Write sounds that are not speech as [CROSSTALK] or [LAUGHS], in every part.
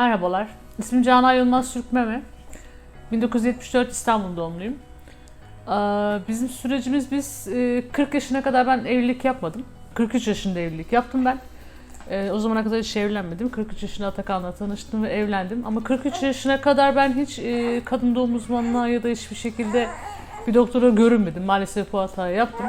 Merhabalar. İsmim Canan Yılmaz Sürkmeme. 1974 İstanbul doğumluyum. Ee, Bizim sürecimiz biz e, 40 yaşına kadar ben evlilik yapmadım. 43 yaşında evlilik yaptım ben. Ee, O zamana kadar hiç evlenmedim. 43 yaşında Atakan'la tanıştım ve evlendim. Ama 43 yaşına kadar ben hiç e, kadın doğum uzmanlığa ya da hiçbir şekilde bir doktora görünmedim. Maalesef bu hatayı yaptım.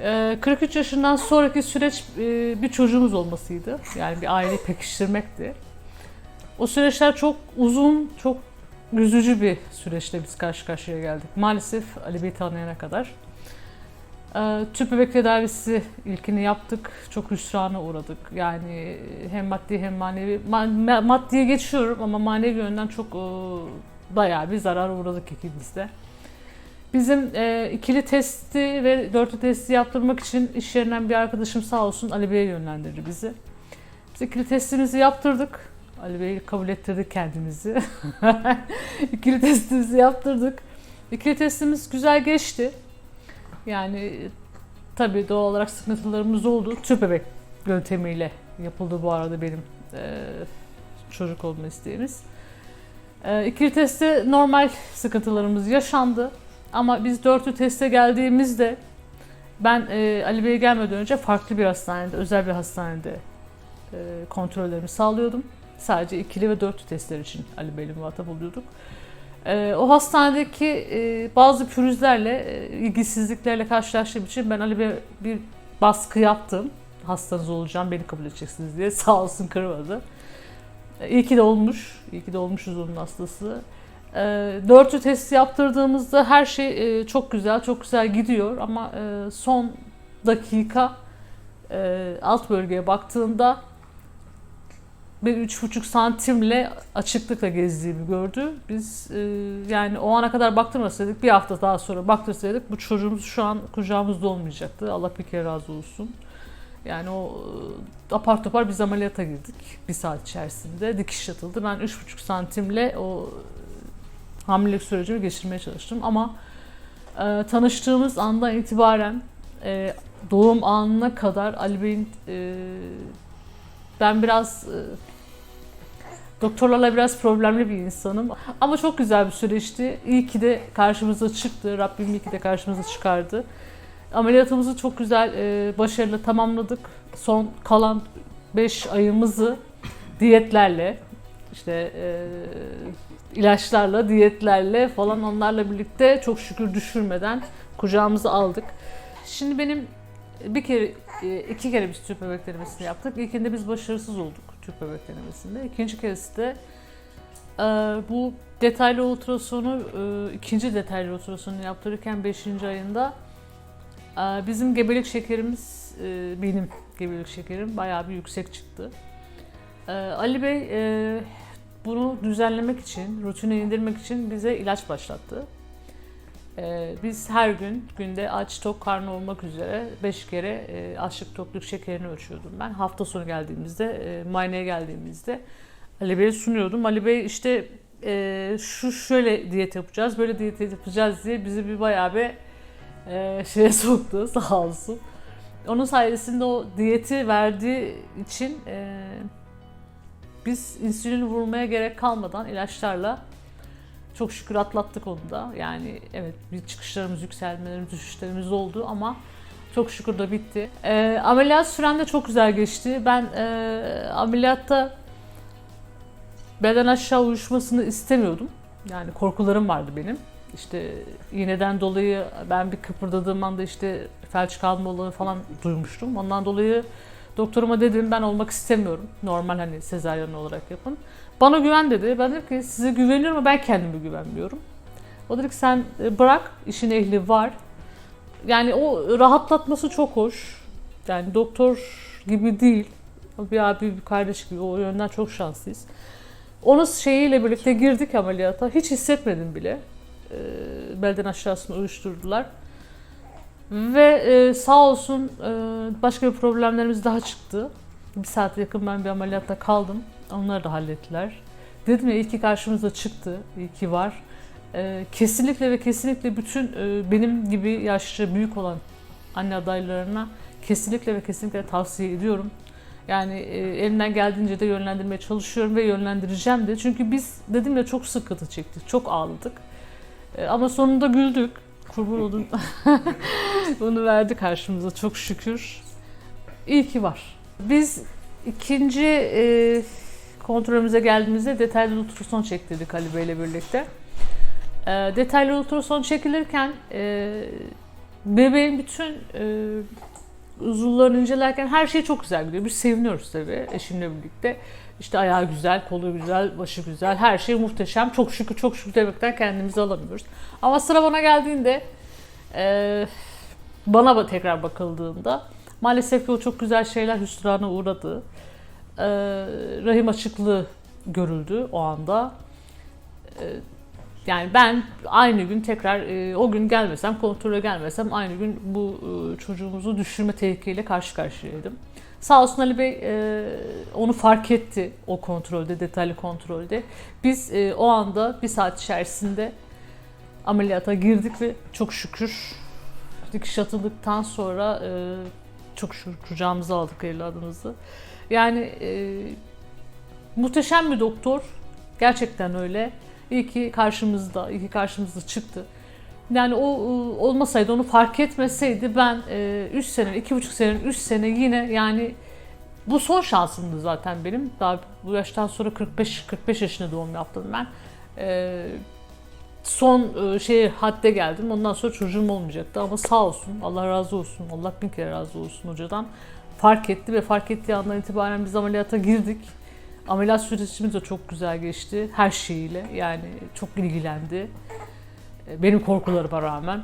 Ee, 43 yaşından sonraki süreç e, bir çocuğumuz olmasıydı. Yani bir aileyi pekiştirmekti. O süreçler çok uzun, çok üzücü bir süreçle biz karşı karşıya geldik. Maalesef Ali Bey'i tanıyana kadar. Ee, tüp bebek tedavisi ilkini yaptık. Çok hüsrana uğradık. Yani hem maddi hem manevi. Ma- ma- maddiye geçiyorum ama manevi yönden çok e, bayağı bir zarar uğradık ikimiz de. Bizim e, ikili testi ve dörtlü testi yaptırmak için iş yerinden bir arkadaşım sağ olsun Ali Bey'e yönlendirdi bizi. Biz ikili testimizi yaptırdık. Ali Bey kabul ettirdik kendimizi. [LAUGHS] ikili testimizi yaptırdık. İkili testimiz güzel geçti. Yani tabii doğal olarak sıkıntılarımız oldu. Tüp bebek yöntemiyle yapıldı bu arada benim e, çocuk olma isteğimiz. E, ikili testte normal sıkıntılarımız yaşandı. Ama biz dörtlü teste geldiğimizde ben e, Ali Bey'e gelmeden önce farklı bir hastanede, özel bir hastanede e, kontrollerimi sağlıyordum. Sadece ikili ve dörtlü testler için Ali Bey'le muhatap oluyorduk. E, o hastanedeki e, bazı pürüzlerle, e, ilgisizliklerle karşılaştığım için ben Ali Bey'e bir baskı yaptım. Hastanız olacağım, beni kabul edeceksiniz diye. [LAUGHS] Sağ olsun kırmadı. E, ki de olmuş. İyi ki de olmuşuz onun hastası. E, dörtlü testi yaptırdığımızda her şey e, çok güzel, çok güzel gidiyor ama son dakika alt bölgeye baktığında üç buçuk santimle açıklıkla gezdiğimi gördü. Biz e, yani o ana kadar baktırmasaydık bir hafta daha sonra baktırsaydık bu çocuğumuz şu an kucağımızda olmayacaktı. Allah bir kere razı olsun. Yani o e, apar topar biz ameliyata girdik bir saat içerisinde. Dikiş atıldı. Ben üç buçuk santimle o hamilelik sürecimi geçirmeye çalıştım ama e, tanıştığımız andan itibaren e, doğum anına kadar Ali Bey'in e, ben biraz e, doktorlarla biraz problemli bir insanım ama çok güzel bir süreçti. İyi ki de karşımıza çıktı. Rabbim iyi ki de karşımıza çıkardı. Ameliyatımızı çok güzel, e, başarılı tamamladık. Son kalan 5 ayımızı diyetlerle, işte e, ilaçlarla, diyetlerle falan onlarla birlikte çok şükür düşürmeden kucağımıza aldık. Şimdi benim bir kere, iki kere biz tüp bebek denemesini yaptık. İlkinde biz başarısız olduk tüp bebek denemesinde. İkinci keresi de e, bu detaylı ultrasonu, e, ikinci detaylı ultrasonu yaptırırken 5. ayında e, bizim gebelik şekerimiz, benim gebelik şekerim bayağı bir yüksek çıktı. Ali Bey bunu düzenlemek için, rutine indirmek için bize ilaç başlattı. Ee, biz her gün günde aç tok karnı olmak üzere 5 kere e, açlık tokluk şekerini ölçüyordum ben. Hafta sonu geldiğimizde, e, muayeneye geldiğimizde Ali Bey'e sunuyordum. Ali Bey işte e, şu şöyle diyet yapacağız, böyle diyet yapacağız diye bizi bir bayağı bir e, [LAUGHS] şeye soktu [LAUGHS] sağ olsun. Onun sayesinde o diyeti verdiği için biz insülin vurmaya gerek kalmadan ilaçlarla çok şükür atlattık onu da. Yani evet bir çıkışlarımız, yükselmelerimiz, düşüşlerimiz oldu ama çok şükür de bitti. Ee, ameliyat süren de çok güzel geçti. Ben e, ameliyatta beden aşağı uyuşmasını istemiyordum. Yani korkularım vardı benim. İşte iğneden dolayı ben bir kıpırdadığım anda işte felç kalma olayı falan duymuştum. Ondan dolayı doktoruma dedim ben olmak istemiyorum. Normal hani sezaryen olarak yapın. Bana güven dedi. Ben dedim ki size güveniyorum ama ben kendime güvenmiyorum. O dedi ki sen e, bırak işin ehli var. Yani o rahatlatması çok hoş. Yani doktor gibi değil. Bir abi bir kardeş gibi o yönden çok şanslıyız. Onun şeyiyle birlikte girdik ameliyata. Hiç hissetmedim bile. Belden aşağısını uyuşturdular. Ve e, sağ olsun e, başka bir problemlerimiz daha çıktı. Bir saat yakın ben bir ameliyatta kaldım. Onları da hallettiler. Dedim ya iyi ki karşımıza çıktı. İyi ki var. E, kesinlikle ve kesinlikle bütün e, benim gibi yaşça büyük olan anne adaylarına kesinlikle ve kesinlikle tavsiye ediyorum. Yani e, elimden geldiğince de yönlendirmeye çalışıyorum ve yönlendireceğim de. Çünkü biz dedim ya çok sıkıntı çektik, çok ağladık. E, ama sonunda güldük. Kurban oldum. [LAUGHS] [LAUGHS] Bunu verdi karşımıza çok şükür. İyi ki var. Biz ikinci e, kontrolümüze geldiğimizde detaylı ultrason çektirdik Ali Bey ile birlikte. E, detaylı ultrason çekilirken e, bebeğin bütün e, uzuvlarını incelerken her şey çok güzel gidiyor. Biz seviniyoruz tabii eşimle birlikte. İşte ayağı güzel, kolu güzel, başı güzel, her şey muhteşem. Çok şükür çok şükür demekten kendimizi alamıyoruz. Ama sıra bana geldiğinde e, bana ba- tekrar bakıldığında maalesef ki o çok güzel şeyler hüsrana uğradı. E, rahim açıklığı görüldü o anda. E, yani ben aynı gün tekrar e, o gün gelmesem, kontrole gelmesem aynı gün bu e, çocuğumuzu düşürme tehlikeliyle karşı karşıyaydım. Sağ olsun Ali Bey e, onu fark etti o kontrolde, detaylı kontrolde. Biz e, o anda bir saat içerisinde ameliyata girdik ve çok şükür dikiş atıldıktan sonra e, çok şükür kucağımıza aldık evladımızı. Yani e, muhteşem bir doktor. Gerçekten öyle. İyi ki karşımızda, iyi ki karşımızda çıktı. Yani o e, olmasaydı, onu fark etmeseydi ben 3 sene, 2,5 sene, 3 sene yine yani bu son şansımdı zaten benim. Daha bu yaştan sonra 45 45 yaşında doğum yaptım ben. E, son şeye hadde geldim. Ondan sonra çocuğum olmayacaktı ama sağ olsun, Allah razı olsun, Allah bin kere razı olsun hocadan. Fark etti ve fark ettiği andan itibaren biz ameliyata girdik. Ameliyat sürecimiz de çok güzel geçti. Her şeyiyle yani çok ilgilendi. E, Benim korkularıma rağmen.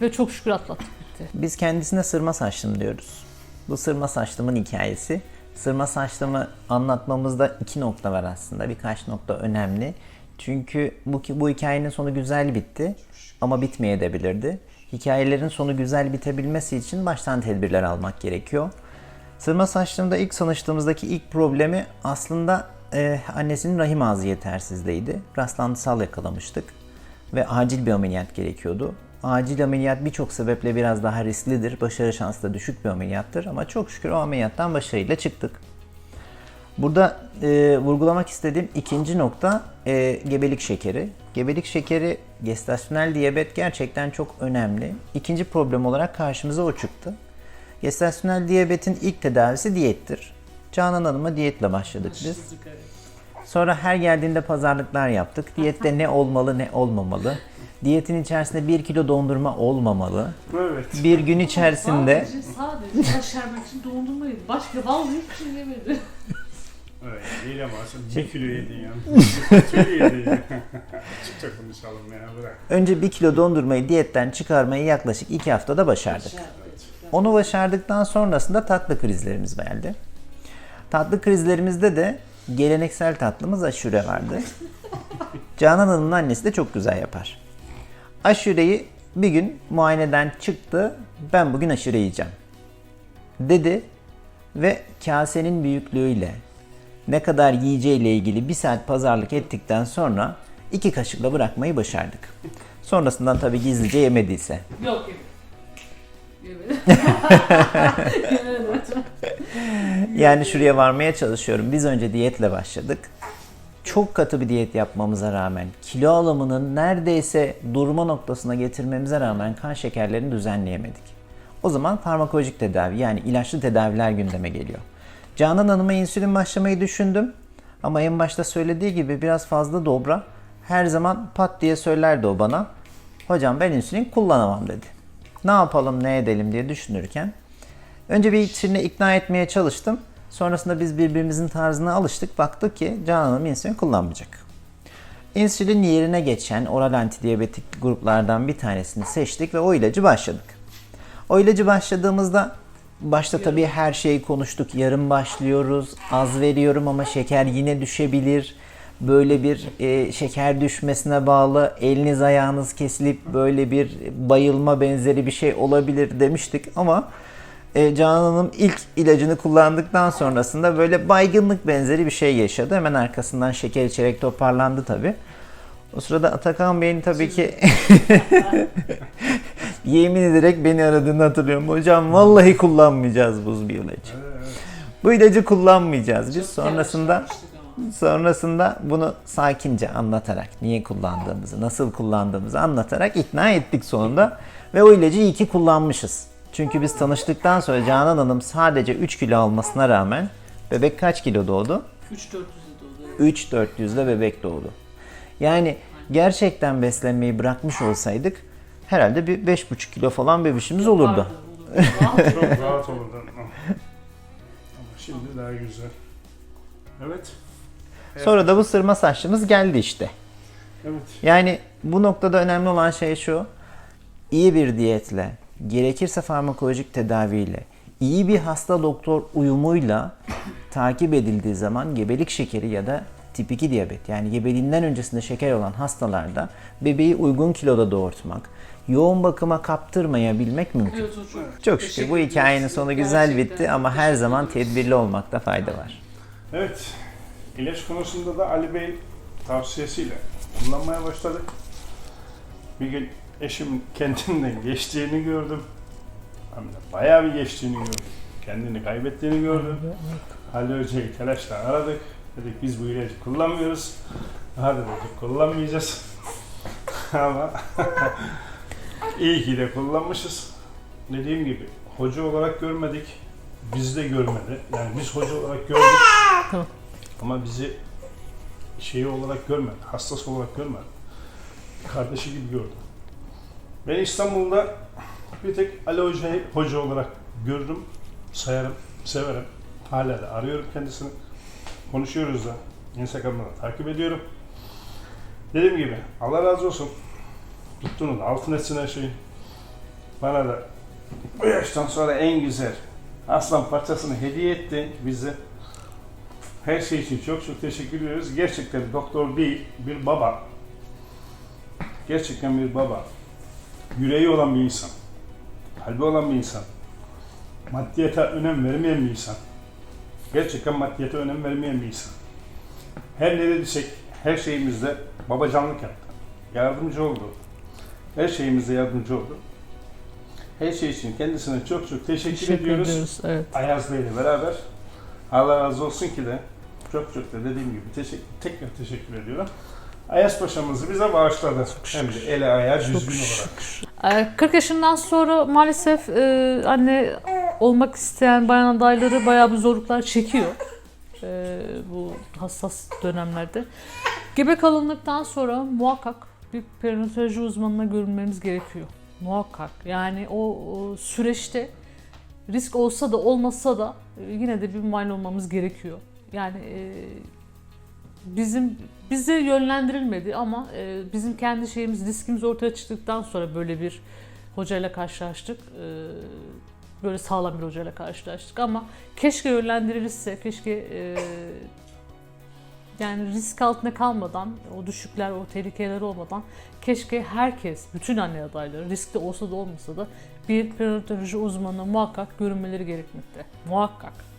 Ve çok şükür atlattık bitti. Biz kendisine sırma saçlım diyoruz. Bu sırma saçlımın hikayesi. Sırma saçlımı anlatmamızda iki nokta var aslında. Birkaç nokta önemli. Çünkü bu, bu hikayenin sonu güzel bitti ama bitmeyebilirdi. Hikayelerin sonu güzel bitebilmesi için baştan tedbirler almak gerekiyor. Sırma saçlığımda ilk tanıştığımızdaki ilk problemi aslında e, annesinin rahim ağzı yetersizliğiydi. Rastlantısal yakalamıştık ve acil bir ameliyat gerekiyordu. Acil ameliyat birçok sebeple biraz daha risklidir. Başarı şansı da düşük bir ameliyattır ama çok şükür o ameliyattan başarıyla çıktık. Burada e, vurgulamak istediğim ikinci nokta e, gebelik şekeri. Gebelik şekeri, gestasyonel diyabet gerçekten çok önemli. İkinci problem olarak karşımıza o çıktı. Gestasyonel diyabetin ilk tedavisi diyettir. Canan Hanım'a diyetle başladık biz. Sonra her geldiğinde pazarlıklar yaptık. Diyette ne olmalı ne olmamalı. Diyetin içerisinde bir kilo dondurma olmamalı. Evet. Bir gün içerisinde Sadece, sadece başarmak için dondurma yedi. Başka vallahi hiçbir şey yemedi. Öyle değil ama sen bir kilo yedin ya. Kilo yedin ya. [LAUGHS] Çıkacak konuşalım ya bırak. önce bir kilo dondurmayı diyetten çıkarmayı yaklaşık iki haftada başardık. Onu başardıktan sonrasında tatlı krizlerimiz geldi. Tatlı krizlerimizde de geleneksel tatlımız aşure vardı. Canan Hanım'ın annesi de çok güzel yapar. Aşureyi bir gün muayeneden çıktı. Ben bugün aşure yiyeceğim. Dedi ve kasenin büyüklüğüyle ne kadar yiyeceğiyle ilgili bir saat pazarlık ettikten sonra iki kaşıkla bırakmayı başardık. Sonrasından tabii gizlice yemediyse. Yok. [LAUGHS] Yani şuraya varmaya çalışıyorum. Biz önce diyetle başladık. Çok katı bir diyet yapmamıza rağmen, kilo alımının neredeyse durma noktasına getirmemize rağmen kan şekerlerini düzenleyemedik. O zaman farmakolojik tedavi yani ilaçlı tedaviler gündeme geliyor. Canan Hanım'a insülin başlamayı düşündüm. Ama en başta söylediği gibi biraz fazla dobra. Her zaman pat diye söylerdi o bana. Hocam ben insülin kullanamam dedi. Ne yapalım ne edelim diye düşünürken Önce bir içine ikna etmeye çalıştım. Sonrasında biz birbirimizin tarzına alıştık. Baktık ki Canan Hanım insülin kullanmayacak. İnsülin yerine geçen oral antidiyabetik gruplardan bir tanesini seçtik ve o ilacı başladık. O ilacı başladığımızda başta tabii her şeyi konuştuk. Yarım başlıyoruz, az veriyorum ama şeker yine düşebilir. Böyle bir e, şeker düşmesine bağlı eliniz ayağınız kesilip böyle bir bayılma benzeri bir şey olabilir demiştik ama e, Canan Hanım ilk ilacını kullandıktan sonrasında böyle baygınlık benzeri bir şey yaşadı. Hemen arkasından şeker içerek toparlandı tabi. O sırada Atakan Bey'in tabii ki [LAUGHS] [LAUGHS] yemin ederek beni aradığını hatırlıyorum. Hocam vallahi kullanmayacağız buz bir ilacı. Bu ilacı kullanmayacağız. Biz sonrasında sonrasında bunu sakince anlatarak niye kullandığımızı, nasıl kullandığımızı anlatarak ikna ettik sonunda ve o ilacı iyi ki kullanmışız. Çünkü biz tanıştıktan sonra Canan Hanım sadece 3 kilo almasına rağmen bebek kaç kilo doğdu? 3-400'e doğdu. 3-400'de bebek doğdu. Yani gerçekten beslenmeyi bırakmış olsaydık herhalde bir 5,5 kilo falan bebişimiz olurdu. Çok rahat olurdu. Ama şimdi daha güzel. Evet. Sonra da bu sırma saçlımız geldi işte. Evet. Yani bu noktada önemli olan şey şu. iyi bir diyetle, gerekirse farmakolojik tedaviyle, iyi bir hasta doktor uyumuyla takip edildiği zaman gebelik şekeri ya da tip 2 diyabet yani gebeliğinden öncesinde şeker olan hastalarda bebeği uygun kiloda doğurtmak, yoğun bakıma kaptırmayabilmek mümkün. Evet o çok. Şükür bu hikayenin sonu güzel bitti ama her zaman tedbirli olmakta fayda var. Evet. İlaç konusunda da Ali Bey tavsiyesiyle kullanmaya başladık. Bir gün eşim kendinden geçtiğini gördüm. Hem de bayağı bir geçtiğini gördüm. Kendini kaybettiğini gördüm. Ali Hoca'yı telaşla aradık. Dedik biz bu ilacı kullanmıyoruz. Hadi dedik kullanmayacağız. [LAUGHS] Ama iyi ki de kullanmışız. Dediğim gibi hoca olarak görmedik. Biz de görmedi. Yani biz hoca olarak gördük. Tamam. Ama bizi şeyi olarak görmedi. Hastası olarak görmedi. Kardeşi gibi gördü. Ben İstanbul'da bir tek Ali Hoca'yı hoca olarak gördüm. Sayarım, severim. Hala da arıyorum kendisini. Konuşuyoruz da. Instagram'da da takip ediyorum. Dediğim gibi Allah razı olsun. Tuttuğunu da altın etsin her şeyi. Bana da bu yaştan sonra en güzel aslan parçasını hediye etti bize. Her şey için çok çok teşekkür ediyoruz. Gerçekten doktor değil, bir baba. Gerçekten bir baba. Yüreği olan bir insan. Kalbi olan bir insan. Maddiyata önem vermeyen bir insan. Gerçekten maddiyata önem vermeyen bir insan. Her ne dediysek her şeyimizde babacanlık yaptı. Yardımcı oldu. Her şeyimizde yardımcı oldu. Her şey için kendisine çok çok teşekkür, Teşekkür ediyoruz. ediyoruz. Evet. Ayaz Bey ile beraber Allah razı olsun ki de çok çok da dediğim gibi teşekkür, tekrar teşekkür ediyorum. Ayaz Paşa'mızı bize bağışladı. Hem de ele ayağı düzgün olarak. Ee, 40 yaşından sonra maalesef e, anne olmak isteyen bayan adayları bayağı bir zorluklar çekiyor. e, bu hassas dönemlerde. Gebe kalındıktan sonra muhakkak bir perinatoloji uzmanına görünmemiz gerekiyor. Muhakkak. Yani o, süreçte risk olsa da olmasa da e, yine de bir muayene olmamız gerekiyor. Yani e, bizim bize yönlendirilmedi ama e, bizim kendi şeyimiz riskimiz ortaya çıktıktan sonra böyle bir hocayla karşılaştık. Böyle sağlam bir hocayla karşılaştık ama keşke yönlendirilirse, keşke yani risk altında kalmadan, o düşükler, o tehlikeler olmadan keşke herkes, bütün anne adayları riskli olsa da olmasa da bir perinatoloji uzmanına muhakkak görünmeleri gerekmekte. Muhakkak.